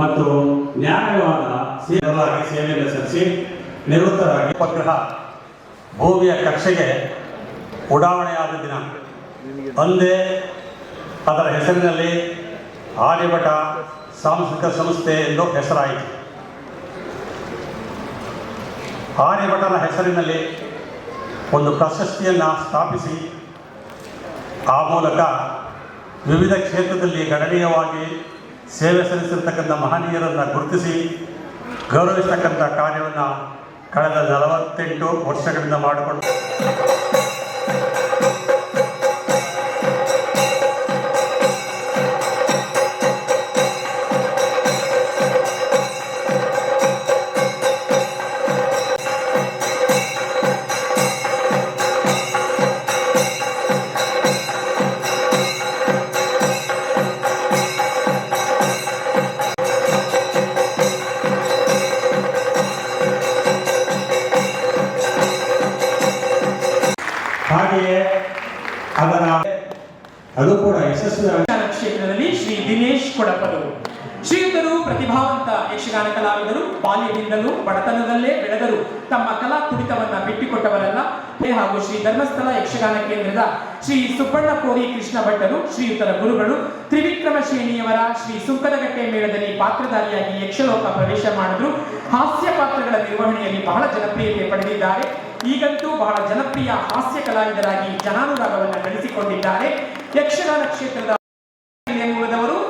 ಮತ್ತು ನ್ಯಾಯವಾದ ಸೇವರಾಗಿ ಸೇವೆಯನ್ನು ಸಲ್ಲಿಸಿ ನಿವೃತ್ತರಾಗಿ ಉಪಗ್ರಹ ಭೂಮಿಯ ಕಕ್ಷೆಗೆ ಉಡಾವಣೆಯಾದ ದಿನ. ಅಂದೇ ಅದರ ಹೆಸರಿನಲ್ಲಿ ಆರ್ಯಭಟ ಸಾಂಸ್ಕೃತಿಕ ಸಂಸ್ಥೆ ಎಂದು ಹೆಸರಾಯಿತು. ಆರ್ಯಭಟನ ಹೆಸರಿನಲ್ಲಿ ಒಂದು ಪ್ರಶಸ್ತಿಯನ್ನು ಸ್ಥಾಪಿಸಿ, ಆ ಮೂಲಕ ವಿವಿಧ ಕ್ಷೇತ್ರದಲ್ಲಿ ಗಣನೀಯವಾಗಿ ಸೇವೆ ಸಲ್ಲಿಸಿರ್ತಕ್ಕಂಥ ಮಹನೀಯರನ್ನು ಗುರುತಿಸಿ ಗೌರವಿಸ್ತಕ್ಕಂಥ ಕಾರ್ಯವನ್ನು ಕಳೆದ ನಲವತ್ತೆಂಟು ವರ್ಷಗಳಿಂದ ಮಾಡಿಕೊಂಡು ಹಾಗೆಯೇ ಅದರ ಅದು ಕೂಡ ಯಶಸ್ವಿ ಕ್ಷೇತ್ರದಲ್ಲಿ ಶ್ರೀ ದಿನೇಶ್ ಕೊಡಪದವರು ಪ್ರತಿಭಾವಂತ ಯಕ್ಷಗಾನ ಕಲಾವಿದರು, ಬಾಲ್ಯದಿಂದಲೂ ಬಡತನದಲ್ಲೇ ಬೆಳೆದರು. ತಮ್ಮ ಕಲಾ ತುಡಿತವನ್ನ ಬಿಟ್ಟುಕೊಟ್ಟವರಲ್ಲ. ಹಾಗೂ ಶ್ರೀ ಧರ್ಮಸ್ಥಳ ಯಕ್ಷಗಾನ ಕೇಂದ್ರದ ಶ್ರೀ ಸುಬ್ಬಣ್ಣ ಕೋರಿ ಕೃಷ್ಣ ಭಟ್ಟರು ಶ್ರೀಯುತರ ಗುರುಗಳು ತ್ರಿವಿಕ್ರಮ ಶ್ರೇಣಿಯವರ ಶ್ರೀ ಸುಂಕದಗಟ್ಟೆ ಮೇಳದಲ್ಲಿ ಪಾತ್ರಧಾರಿಯಾಗಿ ಯಕ್ಷಲೋಕ ಪ್ರವೇಶ ಮಾಡಿದ್ರು. ಹಾಸ್ಯ ಪಾತ್ರಗಳ ನಿರ್ವಹಣೆಯಲ್ಲಿ ಬಹಳ ಜನಪ್ರಿಯತೆ ಪಡೆದಿದ್ದಾರೆ. ಈಗಂತೂ ಬಹಳ ಜನಪ್ರಿಯ ಹಾಸ್ಯ ಕಲಾವಿದರಾಗಿ ಜನಾನುರಾಗವನ್ನು ಗಳಿಸಿಕೊಂಡಿದ್ದಾರೆ. ಯಕ್ಷಗಾನ ಕ್ಷೇತ್ರದ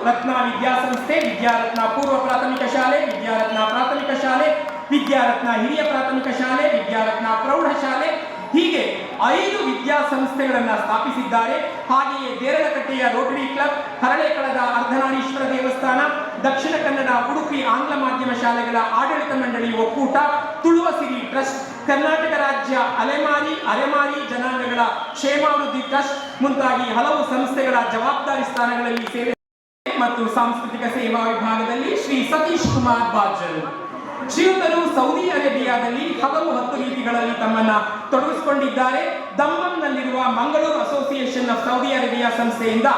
ರತ್ನ ವಿದ್ಯಾಸಂಸ್ಥೆ ವಿದ್ಯಾರತ್ನ ಪೂರ್ವ ಪ್ರಾಥಮಿಕ ಶಾಲೆ ವಿದ್ಯಾರತ್ನ ಪ್ರಾಥಮಿಕ ಶಾಲೆ ವಿದ್ಯಾರತ್ನ ಹಿರಿಯ ಪ್ರಾಥಮಿಕ ಶಾಲೆ ವಿದ್ಯಾರತ್ನ ಪ್ರೌಢಶಾಲೆ ಹೀಗೆ ಐದು ವಿದ್ಯಾಸಂಸ್ಥೆಗಳನ್ನು ಸ್ಥಾಪಿಸಿದ್ದಾರೆ. ಹಾಗೆಯೇ ದೇರಳಕಟ್ಟೆಯ ರೋಟರಿ ಕ್ಲಬ್ ಹರಳೆಕಳದ ಅರ್ಧನಾರೀಶ್ವರ ದೇವಸ್ಥಾನ, ದಕ್ಷಿಣ ಕನ್ನಡ ಉಡುಪಿ ಆಂಗ್ಲ ಮಾಧ್ಯಮ ಶಾಲೆಗಳ ಆಡಳಿತ ಮಂಡಳಿ ಒಕ್ಕೂಟ, ತುಳುವಸಿರಿ ಟ್ರಸ್ಟ್, ಕರ್ನಾಟಕ ರಾಜ್ಯ ಅಲೆಮಾರಿ ಅಲೆಮಾರಿ ಜನಾಂಗಗಳ ಕ್ಷೇಮಾಭಿವೃದ್ಧಿ ಟ್ರಸ್ಟ್ ಮುಂತಾಗಿ ಹಲವು ಸಂಸ್ಥೆಗಳ ಜವಾಬ್ದಾರಿ ಸ್ಥಾನಗಳಲ್ಲಿ ಸೇವೆ ಮತ್ತು ಸಾಂಸ್ಕೃತಿಕ ಸೇವಾ ವಿಭಾಗದಲ್ಲಿ ಶ್ರೀ ಸತೀಶ್ ಕುಮಾರ್ ಬಾಜಲ್ ಶ್ರೀಯುತರು ಸೌದಿ ಅರೇಬಿಯಾದಲ್ಲಿ ಹಲವು ಹತ್ತು ರೀತಿಗಳಲ್ಲಿ ತಮ್ಮನ್ನ ತೊಡಗಿಸಿಕೊಂಡಿದ್ದಾರೆ. ದಮ್ಮಂನಲ್ಲಿರುವ Mangaluru association of Saudi Arabia ಸಂಸ್ಥೆಯಿಂದ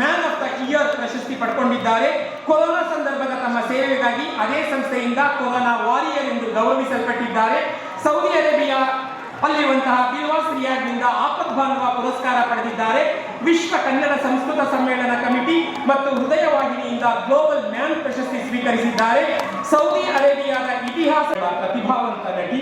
ಮ್ಯಾನ್ ಆಫ್ ದ ಇಯರ್ ಪ್ರಶಸ್ತಿ ಪಡ್ಕೊಂಡಿದ್ದಾರೆ. ಕೊರೋನಾ ಸಂದರ್ಭದ ತಮ್ಮ ಸೇವೆಗಾಗಿ ಅದೇ ಸಂಸ್ಥೆಯಿಂದ ಕೊರೋನಾ ವಾರಿಯರ್ ಎಂದು ಗೌರವಿಸಲ್ಪಟ್ಟಿದ್ದಾರೆ. ಸೌದಿ ಅರೇಬಿಯಾ ಅಲ್ಲಿರುವಂತಹ ಬಿಲ್ವಾಸ್ ರಿಯಾದ್ನಿಂದ ಆಪತ್ ಬಾಂಧವ ಪುರಸ್ಕಾರ ಪಡೆದಿದ್ದಾರೆ. ವಿಶ್ವ ಕನ್ನಡ ಸಂಸ್ಕೃತ ಸಮ್ಮೇಳನ ಕಮಿಟಿ ಮತ್ತು ಹೃದಯ ವಾಹಿನಿಯಿಂದ ಗ್ಲೋಬಲ್ ಮ್ಯಾನ್ ಪ್ರಶಸ್ತಿ ಸ್ವೀಕರಿಸಿದ್ದಾರೆ. ಸೌದಿ ಅರೇಬಿಯಾದ ಇತಿಹಾಸದ ಪ್ರತಿಭಾವಂತ ನಟಿ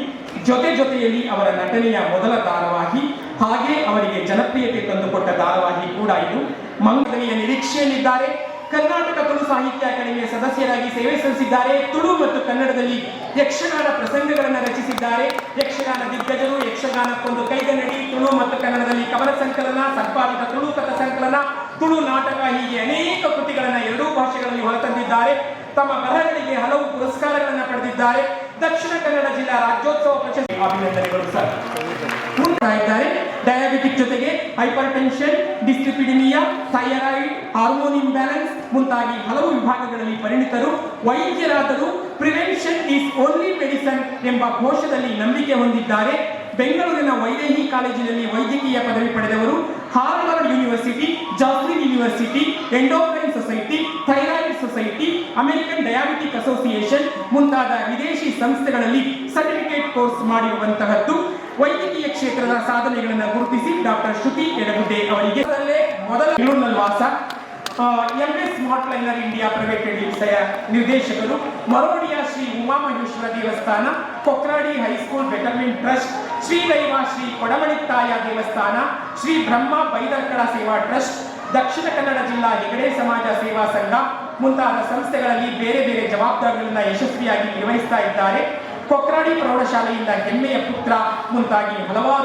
ಜೊತೆ ಜೊತೆಯಲ್ಲಿ ಅವರ ನಟನೆಯ ಮೊದಲ ಧಾರಾವಾಹಿ ಹಾಗೆ ಅವರಿಗೆ ಜನಪ್ರಿಯತೆ ತಂದುಕೊಟ್ಟ ಧಾರಾವಾಹಿ ಕೂಡ ಇದು. ಮಂಗನೆಯ ನಿರೀಕ್ಷೆಯಲ್ಲಿದ್ದಾರೆ. ಕರ್ನಾಟಕ ತುಳು ಸಾಹಿತ್ಯ ಅಕಾಡೆಮಿಯ ಸದಸ್ಯರಾಗಿ ಸೇವೆ ಸಲ್ಲಿಸಿದ್ದಾರೆ. ತುಳು ಮತ್ತು ಕನ್ನಡದಲ್ಲಿ ಯಕ್ಷಗಾನ ಪ್ರಸಂಗಗಳನ್ನು ರಚಿಸಿದ್ದಾರೆ. ಯಕ್ಷಗಾನ ದಿಗ್ಗಜರು ಯಕ್ಷಗಾನಕ್ಕೊಂದು ಕೈಗನ್ನಡಿ, ತುಳು ಮತ್ತು ಕನ್ನಡದಲ್ಲಿ ಕವನ ಸಂಕಲನ ಸಂಪಾದಿತ ತುಳು ಕಥ ಸಂಕಲನ, ತುಳು ನಾಟಕ ಹೀಗೆ ಅನೇಕ ಕೃತಿಗಳನ್ನು ಎರಡೂ ಭಾಷೆಗಳಲ್ಲಿ ಹೊರತಂದಿದ್ದಾರೆ. ತಮ್ಮ ಬರಹಗಳಿಗೆ ಹಲವು ಪುರಸ್ಕಾರಗಳನ್ನು ಪಡೆದಿದ್ದಾರೆ. ದಕ್ಷಿಣ ಕನ್ನಡ ಜಿಲ್ಲಾ ರಾಜ್ಯೋತ್ಸವ ಪ್ರಶಸ್ತಿ ಅಭಿನಂದನೆಗಳು ಸರ್. ಇದ್ದಾರೆ. ಜೊತೆಗೆ hypertension dyslipidemia thyroid, hormone imbalance ಮುಂತಾಗಿ ಹಲವು ವಿಭಾಗಗಳಲ್ಲಿ ಪರಿಣಿತರು, ವೈದ್ಯರಾದರೂ ಪ್ರಿವೆನ್ಷನ್ ಈಸ್ ಓನ್ಲಿ ಮೆಡಿಸನ್ ಎಂಬ ಘೋಷದಲ್ಲಿ ನಂಬಿಕೆ ಹೊಂದಿದ್ದಾರೆ. ಬೆಂಗಳೂರಿನ ವೈದೇಹಿ ಕಾಲೇಜಿನಲ್ಲಿ ವೈದ್ಯಕೀಯ ಪದವಿ ಪಡೆದವರು Harvard university Joslin university, endocrine society, thyroid society, American diabetic association ಮುಂತಾದ ವಿದೇಶಿ ಸಂಸ್ಥೆಗಳಲ್ಲಿ ಸರ್ಟಿಫಿಕೇಟ್ ಕೋರ್ಸ್ ಮಾಡಿರುವಂತಹದ್ದು. ವೈದ್ಯಕೀಯ ಕ್ಷೇತ್ರದ ಸಾಧನೆಗಳನ್ನು ಗುರುತಿಸಿ ಡಾಕ್ಟರ್ ಶ್ರುತಿ ಎಡಗುಡ್ಡೆ ಅವರಿಗೆ. ಮೊದಲ ವಾಸ. M S smart liner India private ಸಂಸ್ಥೆಯ ನಿರ್ದೇಶಕರು. ಮರೋಡಿಯ ಶ್ರೀ ಉಮಾಮಹೇಶ್ವರ ದೇವಸ್ಥಾನ, Kokradi high school betterment trust Shri ದೈವ ಶ್ರೀ ಕೊಡಮಣಿತ್ತಾಯ ದೇವಸ್ಥಾನ, ಶ್ರೀ ಬ್ರಹ್ಮ ಬೈದರ್ಕಳ ಸೇವಾ ಟ್ರಸ್ಟ್, ದಕ್ಷಿಣ ಕನ್ನಡ ಜಿಲ್ಲಾ ಹೆಗಡೆ ಸಮಾಜ ಸೇವಾ ಸಂಘ ಮುಂತಾದ ಸಂಸ್ಥೆಗಳಲ್ಲಿ ಬೇರೆ ಬೇರೆ ಜವಾಬ್ದಾರಿಗಳನ್ನು ಯಶಸ್ವಿಯಾಗಿ ನಿರ್ವಹಿಸ್ತಾ ಇದ್ದಾರೆ. ಕೊಕ್ರಾಡಿ ಪ್ರೌಢಶಾಲೆಯಿಂದ ಹೆಮ್ಮೆಯ ಪುತ್ರ ಮುಂತಾಗಿ ಹಲವಾರು